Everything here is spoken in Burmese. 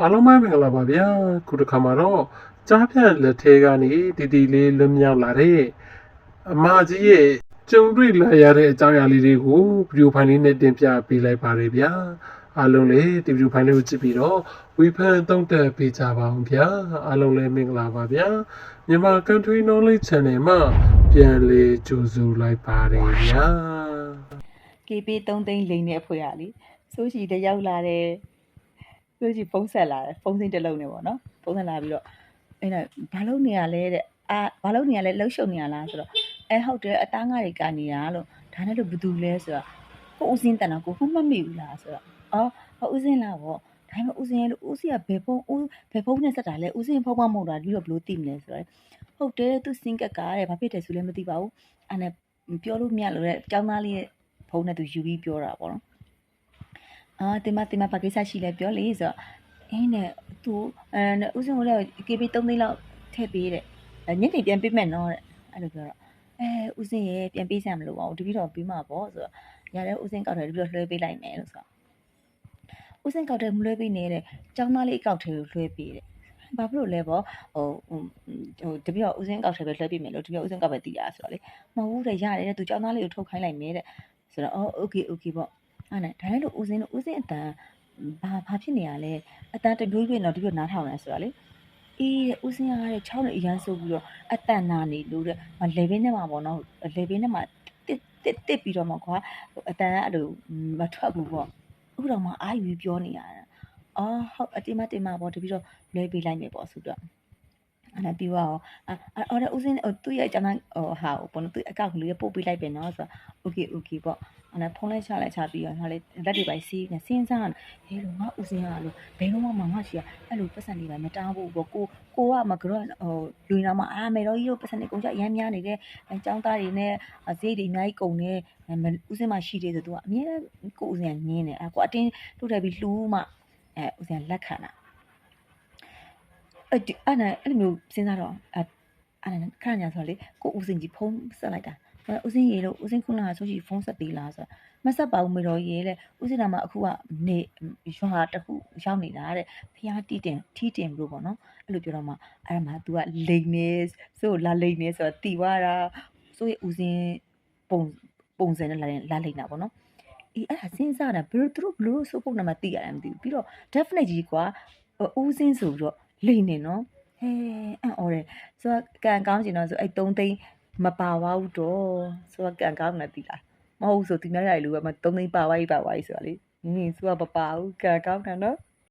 အားလုံးပဲမင်္ဂလာပါဗျာခုတစ်ခါမှာတော့ကြားဖြတ်လက်ထဲကနေတီတီလေးလွတ်မြောက်လာတဲ့အမကြီးရဲ့ကြုံတွေ့လာရတဲ့အကြောင်းအရာလေးတွေကိုဗီဒီယိုဖိုင်လေးနဲ့တင်ပြပေးလိုက်ပါတယ်ဗျာအားလုံးလည်းဒီဗီဒီယိုဖိုင်လေးကိုကြည့်ပြီးတော့ဝေဖန်သုံးသပ်ပေးကြပါအောင်ဗျာအားလုံးလည်းမင်္ဂလာပါဗျာမြန်မာ Country Knowledge Channel မှာပြန်လေကြိုဆိုလိုက်ပါတယ်ဗျာ KB 3သိန်းလိန်တဲ့အဖွေရလေဆိုချီတရောက်လာတ ယ်ဆိုချီဖုန်းဆက်လာတယ်ဖုန်းစင်းတစ်လုံးနဲ့ပေါ့နော်ဖုန်းဆက်လာပြီးတော့အဲ့ဒါဘာလုပ်နေရလဲတဲ့အာဘာလုပ်နေရလဲလှုပ်ရှုပ်နေရလားဆိုတော့အဲဟုတ်တယ်အသားငါတွေကာနေတာလို့ဒါနဲ့လို့ဘယ်သူလဲဆိုတော့ကိုဦးစင်းတန်တော့ကိုမှတ်မိဘူးလားဆိုတော့အော်ဟောဦးစင်းလားပေါ့ဒါပေမဲ့ဦးစင်းရဲ့လို့ဦးစီကဘယ်ဖုန်းဦးဘယ်ဖုန်းနဲ့ဆက်တာလဲဦးစင်းဖုန်းမမဟုတ်တာဒီလိုဘယ်လိုသိမလဲဆိုတော့ဟုတ်တယ်သူစင်ကကားတဲ့ဘာဖြစ်တယ်ဆိုလဲမသိပါဘူးအဲ့နဲ့ပြောလို့မရလို့တဲ့ကျောင်းသားလေးရဲ့ဖုန်းနဲ့သူယူပြီးပြောတာပေါ့နော် အာတင်မတင်မပါကိစ္စရှိလဲပြောလေဆိုတော့အင်းနဲ့သူအဲဥစဉ်ကိုလည်း KB 3သိန်းလောက်ထည့်ပေးတဲ့အဲညနေပြန်ပေးမယ်နော်တဲ့အဲ့လိုပြောတော့အဲဥစဉ်ရဲ့ပြန်ပေးစရာမလိုပါဘူးတပည့်တော်ပြီးမှာပေါ့ဆိုတော့ရတယ်ဥစဉ်ကောက်တယ်တပည့်တော်လွှဲပေးလိုက်မယ်လို့ဆိုတော့ဥစဉ်ကောက်တယ်မလွှဲပေးနေတဲ့ကျောင်းသားလေးအကောက်ထဲကိုလွှဲပေးတဲ့ဘာဖြစ်လို့လဲပေါ့ဟိုဟိုတပည့်တော်ဥစဉ်ကောက်ထဲပဲလွှဲပေးမယ်လို့တပည့်တော်ဥစဉ်ကောက်ပဲတည်ရဆိုတော့လေမဟုတ်ဘူးတဲ့ရတယ်တဲ့သူကျောင်းသားလေးကိုထုတ်ခိုင်းလိုက်မယ်တဲ့ ဆိုတော့အော်โอเคโอเคပေါ့ အဲ့နဲ့ဒါလည်းလို့ဦးစင်းတို့ဦးစင်းအတန်ဘာဘာဖြစ်နေရလဲအတန်တမျိုးပြင်းတော့ဒီလိုနားထောင်လဲဆိုတော့လေအေးတဲ့ဦးစင်းရတဲ့6နဲ့အရန်ဆိုပြီးတော့အတန်နာနေလို့တဲ့မလေဘင်းထဲမှာပေါ့နော်လေဘင်းထဲမှာတစ်တစ်တစ်ပြီးတော့မှကွာအတန်ကအဲ့လိုမထွက်ဘူးပေါ့အခုတော့မှအာယူပြီးပြောနေရတာအော်ဟုတ်အတိမတင်မပေါ့တပြီးတော့လွဲပေးလိုက်မယ်ပေါ့ဆိုတော့ အဲ့ဒါပြီးတော့အော်ဒါဦးစင်းသူ့ရဲ့ကျွန်တော်ဟိုဟာဘောနသူ့အကောင့်လေးပို့ပေးလိုက်ပြန်နော်ဆိုတော့ okay okay ပေါ့အဲ့ဒါဖုန်းလိုက်ချလိုက်ချပြီးတော့ငါလေးလက်တွေပိုင်းစီးနေစဉ်းစားဟဲ့လို့ငါဦးစင်းကလို့ဘယ်တော့မှမငါရှိရအဲ့လိုပတ်စံတွေပဲမတားဘူးပေါ့ကိုကိုကမကတော့ဟိုလူနာမှာအာမေတော်ကြီးတို့ပတ်စံတွေကုန်ကြအရမ်းများနေတဲ့ចောင်းသားတွေနဲ့ဈေးတွေအများကြီးကုန်နေဦးစင်းမှာရှိသေးတယ်ဆိုသူကအမြဲကိုဦးစင်းကငင်းနေအဲ့ကိုအတင်းထုတ်ထည့်ပြီးလှူမှအဲဦးစင်းလက်ခံတာ အဲ့ဒီအဲ့နဲ့အဲ့လိုမျိုးစဉ်းစားတော့အဲအဲ့ဒါခဏညာဆိုလေကိုဦးစင်းကြီးဖုန်းဆက်လိုက်တာအဲဦးစင်းရေလို့ဦးစင်းခုနကဆိုရှိဖုန်းဆက်ပေးလားဆိုတော့မဆက်ပါဘူးမေတော်ရေလေဦးစင်းကမှအခုကနေရွာတစ်ခုရောက်နေတာတဲ့ဖျားတီးတင်ထီးတင်လို့ပေါ့နော်အဲ့လိုပြောတော့မှအဲ့ဒါမှ तू ကလိန်နေဆိုလာလိန်နေဆိုတော့တီသွားတာဆိုရဦးစင်းပုံပုံစံနဲ့လာလာလိန်တာပေါ့နော်အေးအဲ့ဒါစဉ်းစားတာဘယ်လိုသူတို့ဘယ်လိုဆိုပုံနံပါတ်သိရတယ်မသိဘူးပြီးတော့ definitely ကြီးကွာဦးစင်းဆိုပြီးတော့ လိန်နေနော်ဟဲအံ့ဩတယ်ဆိုတော့ကန်ကောင်းကျင်တော့ဆိုအဲ့3သိန်းမပါပါဘူးတော့ဆိုတော့ကန်ကောင်းနေပြီလားမဟုတ်ဆိုသူများရိုက်လို့ပဲမ3သိန်းပါဝိုင်းပါဝိုင်းဆိုတာလေနင်းဆိုတော့မပါဘူးကန်ကောင်းတယ်နော်